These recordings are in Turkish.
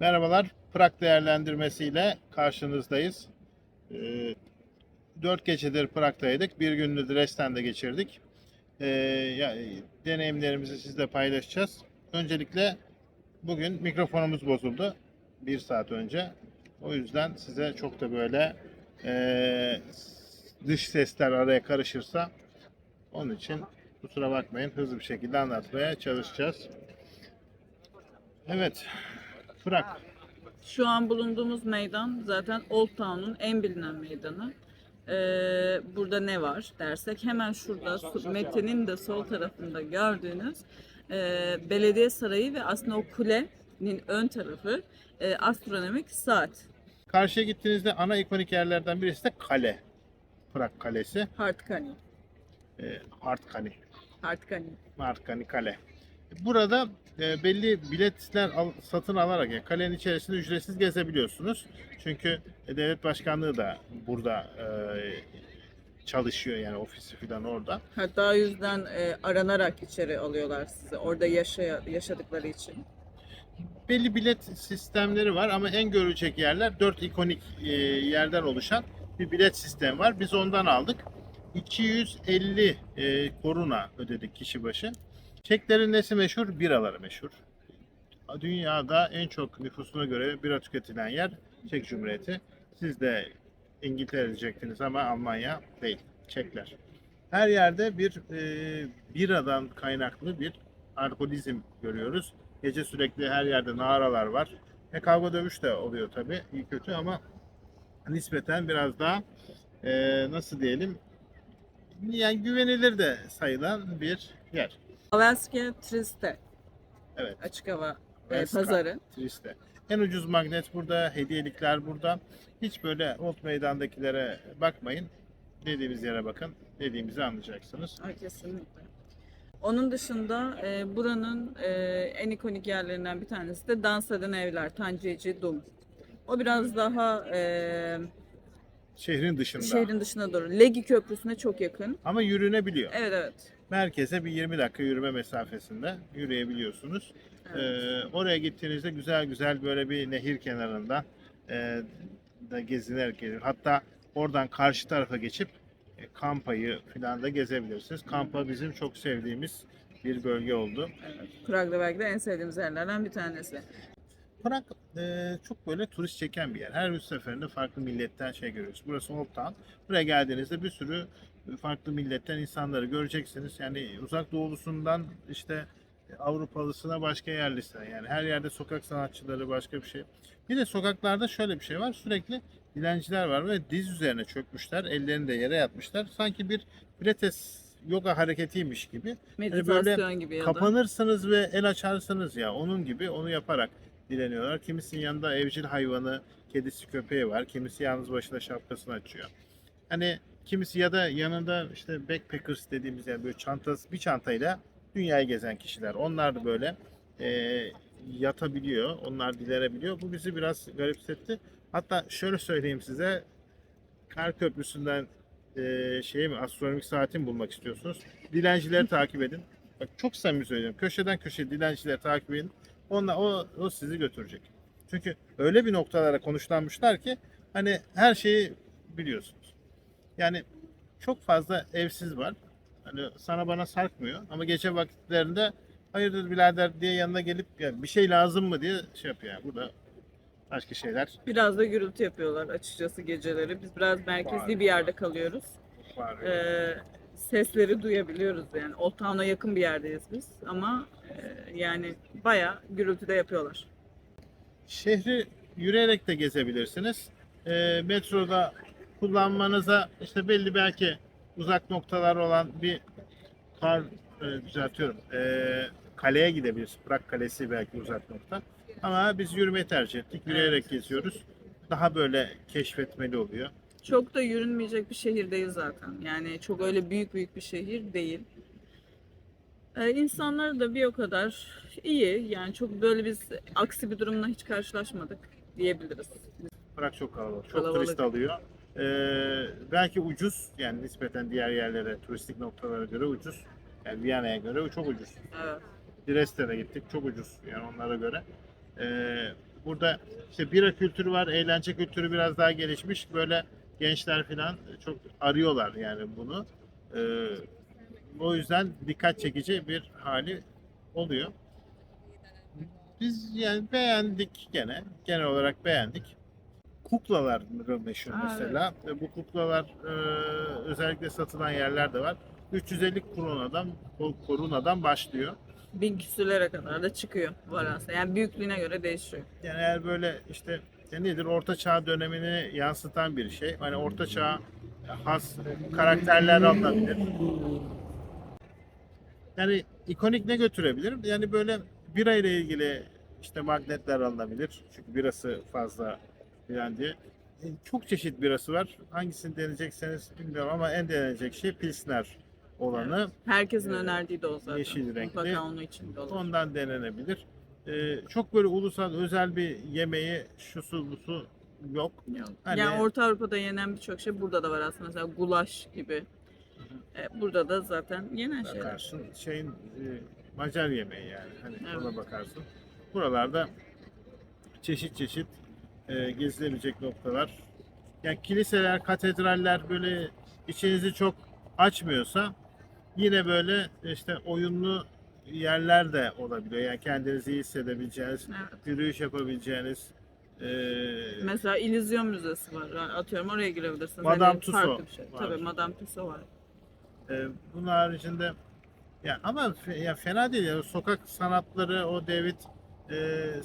Merhabalar, Prag değerlendirmesiyle karşınızdayız. 4 gecedir Prag'daydık, bir gününü Dresden'de geçirdik. Ee, deneyimlerimizi sizle paylaşacağız. Öncelikle bugün mikrofonumuz bozuldu, bir saat önce. O yüzden size çok da böyle ee, dış sesler araya karışırsa onun için kusura bakmayın hızlı bir şekilde anlatmaya çalışacağız. Evet, Prag. Şu an bulunduğumuz meydan zaten Old Town'un en bilinen meydanı. Ee, burada ne var dersek hemen şurada Mete'nin de sol tarafında gördüğünüz e, belediye sarayı ve aslında o kulenin ön tarafı e, astronomik saat. Karşıya gittiğinizde ana ikonik yerlerden birisi de kale. Prag Kalesi. Hartkani. E, Hartkani. Hartkani. Hartkani Kale. Burada e, belli biletler al- satın alarak yani kalenin içerisinde ücretsiz gezebiliyorsunuz. Çünkü e, devlet başkanlığı da burada e, çalışıyor yani ofisi falan orada. Hatta o yüzden e, aranarak içeri alıyorlar sizi orada yaşaya, yaşadıkları için. belli bilet sistemleri var ama en görülecek yerler 4 ikonik e, yerden oluşan bir bilet sistemi var. Biz ondan aldık. 250 e, koruna ödedik kişi başı. Çeklerin nesi meşhur? Biraları meşhur. Dünyada en çok nüfusuna göre bira tüketilen yer Çek Cumhuriyeti. Siz de İngiltere diyecektiniz ama Almanya değil. Çekler. Her yerde bir e, biradan kaynaklı bir alkolizm görüyoruz. Gece sürekli her yerde naralar var. E, kavga dövüş de oluyor tabii iyi kötü ama nispeten biraz daha e, nasıl diyelim yani güvenilir de sayılan bir yer. Pavelske Triste Evet. açık hava e, Velska, pazarı. Triste. En ucuz magnet burada, hediyelikler burada. Hiç böyle Old Meydan'dakilere bakmayın. Dediğimiz yere bakın. Dediğimizi anlayacaksınız. Ay, kesinlikle. Onun dışında e, buranın e, en ikonik yerlerinden bir tanesi de dans eden evler, Tanciyeci Dum. O biraz daha e, Şehrin dışında. şehrin dışına doğru. Legi Köprüsü'ne çok yakın. Ama yürünebiliyor. Evet evet. Merkeze bir 20 dakika yürüme mesafesinde yürüyebiliyorsunuz. Ee, oraya gittiğinizde güzel güzel böyle bir nehir kenarında e, da gezinerek gelir. Hatta oradan karşı tarafa geçip e, Kampa'yı falan da gezebilirsiniz. Kampa bizim çok sevdiğimiz bir bölge oldu. evet. Prag'da belki de en sevdiğimiz yerlerden bir tanesi. Prag e, çok böyle turist çeken bir yer. Her bir seferinde farklı milletten şey görüyoruz. Burası Old Town. Buraya geldiğinizde bir sürü farklı milletten insanları göreceksiniz. Yani uzak doğulusundan işte Avrupalısına başka yerlisine yani her yerde sokak sanatçıları başka bir şey. Bir de sokaklarda şöyle bir şey var. Sürekli dilenciler var ve diz üzerine çökmüşler. Ellerini de yere yatmışlar. Sanki bir pilates yoga hareketiymiş gibi. Meditasyon gibi ya da. Kapanırsınız ve el açarsınız ya onun gibi onu yaparak dileniyorlar. Kimisinin yanında evcil hayvanı, kedisi, köpeği var. Kimisi yalnız başına şapkasını açıyor. Hani kimisi ya da yanında işte backpackers dediğimiz yani böyle çantası bir çantayla dünyayı gezen kişiler. Onlar da böyle e, yatabiliyor. Onlar dilenebiliyor. Bu bizi biraz garipsetti. Hatta şöyle söyleyeyim size. Kar Köprüsü'nden e, şey mi astronomik saati mi bulmak istiyorsunuz? Dilencileri takip edin. Bak çok samimi söylüyorum. Köşeden köşeye dilencileri takip edin. Onunla, o, o sizi götürecek. Çünkü öyle bir noktalara konuşlanmışlar ki hani her şeyi biliyorsunuz. Yani çok fazla evsiz var. Hani sana bana sarkmıyor ama gece vakitlerinde hayırdır birader diye yanına gelip ya bir şey lazım mı diye şey yapıyor. Yani burada başka şeyler Biraz da gürültü yapıyorlar açıkçası geceleri. Biz biraz merkezli bir yerde kalıyoruz. Ee, sesleri duyabiliyoruz yani. Old Town'a yakın bir yerdeyiz biz ama e, yani bayağı gürültü de yapıyorlar. Şehri yürüyerek de gezebilirsiniz. E, metroda kullanmanıza işte belli belki uzak noktalar olan bir kar e, düzeltiyorum. E, kaleye gidebilirsiniz. Prag Kalesi belki uzak nokta. Ama biz yürümeyi tercih ettik. Yürüyerek geziyoruz. Daha böyle keşfetmeli oluyor. Çok da yürünmeyecek bir şehir değil zaten. Yani çok öyle büyük büyük bir şehir değil. Ee, insanlar da bir o kadar iyi. Yani çok böyle biz aksi bir durumla hiç karşılaşmadık diyebiliriz. Prag çok kalabalık. Çok Kalabalık. turist alıyor. Ee, belki ucuz yani nispeten diğer yerlere, turistik noktalara göre ucuz. Yani Viyana'ya göre çok ucuz. Evet. Dresden'e gittik çok ucuz yani onlara göre. Ee, Burada işte bira kültürü var, eğlence kültürü biraz daha gelişmiş. Böyle gençler falan çok arıyorlar yani bunu. Ee, o yüzden dikkat çekici bir hali oluyor. Biz yani beğendik gene. Genel olarak beğendik. Kuklalar meşhur Aa, mesela. Ve Bu kuklalar e, özellikle satılan yerler de var. 350 koronadan koronadan başlıyor. Bin küsürlere kadar da çıkıyor var aslında. Yani büyüklüğüne göre değişiyor. Yani eğer böyle işte ya nedir orta çağ dönemini yansıtan bir şey. Hani orta çağ has karakterler alınabilir. Yani ikonik ne götürebilir? Yani böyle bira ile ilgili işte magnetler alınabilir. Çünkü birası fazla filan diye. E, Çok çeşit birası var. Hangisini deneyecekseniz bilmiyorum ama en denenecek şey Pilsner olanı. Herkesin Ee, önerdiği de o zaten. yeşil renkli. Mutlaka onun içinde olur. Ondan denenebilir. Ee, çok böyle ulusal özel bir yemeği şusu busu yok. Yok. Hani- Yani Orta Avrupa'da yenen birçok şey burada da var aslında. Mesela gulaş gibi. E, burada da zaten yenen şeyler. Bakarsın şeyin e, Macar yemeği yani. Hani Evet. ona bakarsın. Buralarda çeşit çeşit e, gezilebilecek noktalar. Yani kiliseler, katedraller böyle içinizi çok açmıyorsa yine böyle işte oyunlu yerler de olabiliyor. Yani kendinizi iyi hissedebileceğiniz, Evet. yürüyüş yapabileceğiniz e, Mesela İllüzyon Müzesi var. Yani Atıyorum oraya girebilirsiniz. Madame Hani Tussauds bir şey. var. Tabii Madame Tussauds var. Ee, bunun haricinde ya ama fe- ya fena değil ya sokak sanatları o David e,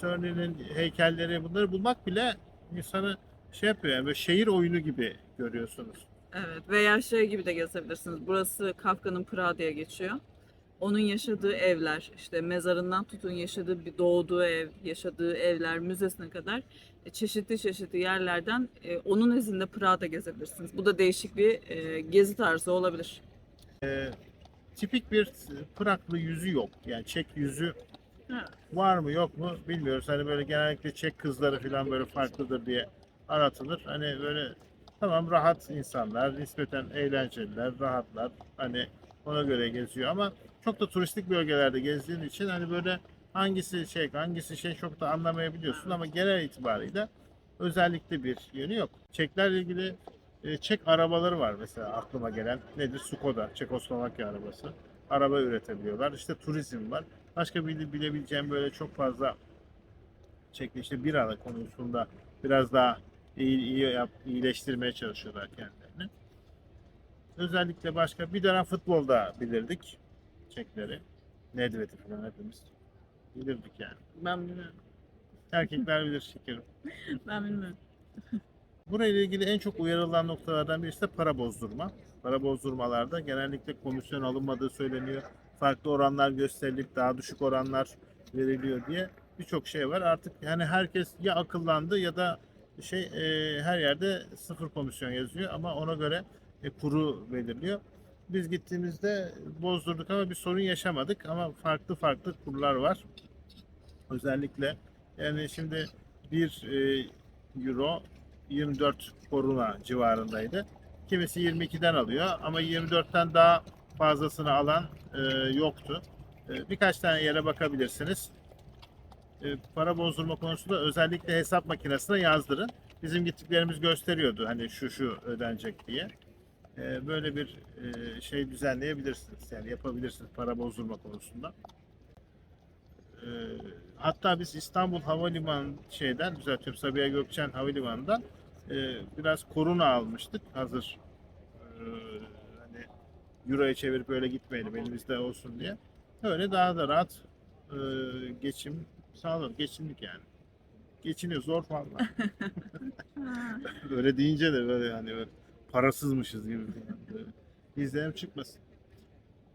Cerny'nin heykelleri bunları bulmak bile insanı şey yapıyor yani böyle şehir oyunu gibi görüyorsunuz. Evet veya şey gibi de gezebilirsiniz. Burası Kafka'nın Pırağı diye geçiyor. Onun yaşadığı evler, işte mezarından tutun yaşadığı bir doğduğu ev, yaşadığı evler, müzesine kadar e, çeşitli çeşitli yerlerden e, onun izinde Pırağı da gezebilirsiniz. Bu da değişik bir e, gezi tarzı olabilir. Tipik bir Praglı yüzü yok. Yani Çek yüzü Evet. var mı yok mu bilmiyoruz. Hani böyle genellikle Çek kızları falan böyle farklıdır diye aratılır. Hani böyle tamam rahat insanlar, nispeten eğlenceliler, rahatlar. Hani ona göre geziyor ama çok da turistik bölgelerde gezdiğin için hani böyle hangisi şey, hangisi şey çok da anlamayabiliyorsun ama genel itibarıyla özellikle bir yönü yok. Çeklerle ilgili e, Çek arabaları var mesela aklıma gelen. Nedir? Skoda, Çekoslovakya arabası. Araba üretebiliyorlar. İşte turizm var. Başka bile, bilebileceğim böyle çok fazla Çekli işte bira konusunda biraz daha iyi, iyi yap, iyileştirmeye çalışıyorlar kendilerini. Özellikle başka bir dönem futbolda bilirdik Çekleri. Nedved'i falan hepimiz bilirdik yani. Ben bilmiyorum. Erkekler bilir şekerim. Ben bilmiyorum. Burayla ilgili en çok uyarılan noktalardan birisi de para bozdurma. Para bozdurmalarda genellikle komisyon alınmadığı söyleniyor. Farklı oranlar gösterilip daha düşük oranlar veriliyor diye birçok şey var. Artık yani herkes ya akıllandı ya da şey e, her yerde sıfır komisyon yazıyor ama ona göre e, kuru belirliyor. Biz gittiğimizde bozdurduk ama bir sorun yaşamadık ama farklı farklı kurlar var. Özellikle yani şimdi 1 euro 24 koruna civarındaydı. Kimisi 22'den alıyor ama 24'ten daha fazlasını alan e, yoktu. E, birkaç tane yere bakabilirsiniz. E, para bozdurma konusunda özellikle hesap makinesine yazdırın. Bizim gittiklerimiz gösteriyordu hani şu şu ödenecek diye. E, böyle bir e, şey düzenleyebilirsiniz. Yani yapabilirsiniz para bozdurma konusunda. E, hatta biz İstanbul Havalimanı şeyden düzeltiyorum Sabiha Gökçen Havalimanı'ndan e, biraz koruna almıştık hazır e, hani Euro'ya çevirip öyle gitmeyelim elimizde olsun diye. Öyle daha da rahat e, geçim sağladık. Geçindik yani. Geçiniyor zor valla. öyle deyince de böyle hani böyle parasızmışız gibi. Böyle İzlenim çıkmasın.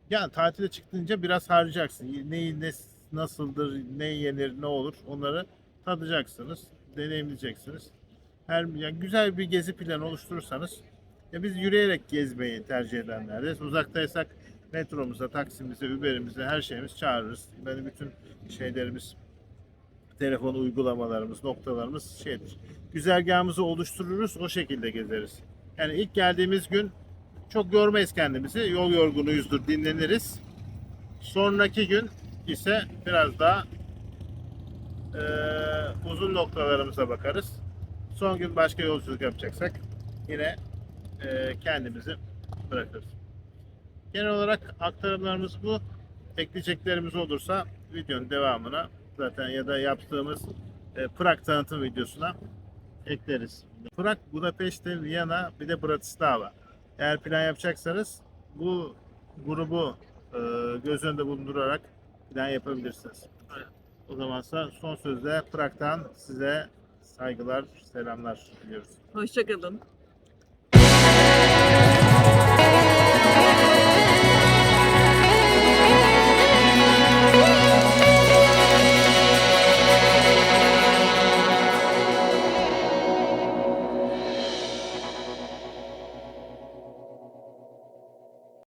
Yani tatile çıktığınca biraz harcayacaksın. Neyi ne nasıldır, ne yenir, ne olur onları tadacaksınız, deneyimleyeceksiniz. Her yani güzel bir gezi planı oluşturursanız ya biz yürüyerek gezmeyi tercih edenleriz. Uzaktaysak metromuza, taksimize, Uber'imize her şeyimiz çağırırız. Yani bütün şeylerimiz telefon uygulamalarımız, noktalarımız şeydir. Güzergahımızı oluştururuz, o şekilde gezeriz. Yani ilk geldiğimiz gün çok yormayız kendimizi. Yol yorgunuyuzdur, dinleniriz. Sonraki gün ise biraz daha e, uzun noktalarımıza bakarız. Son gün başka yolculuk yapacaksak yine e, kendimizi bırakırız. Genel olarak aktarımlarımız bu. Ekleyeceklerimiz olursa videonun devamına zaten ya da yaptığımız e, Prag tanıtım videosuna ekleriz. Prag, Budapeşte, Viyana bir de Bratislava. Eğer plan yapacaksanız bu grubu e, göz önünde bulundurarak plan yapabilirsiniz. O zamansa son sözde Prag'dan size saygılar, selamlar diliyoruz. Hoşçakalın.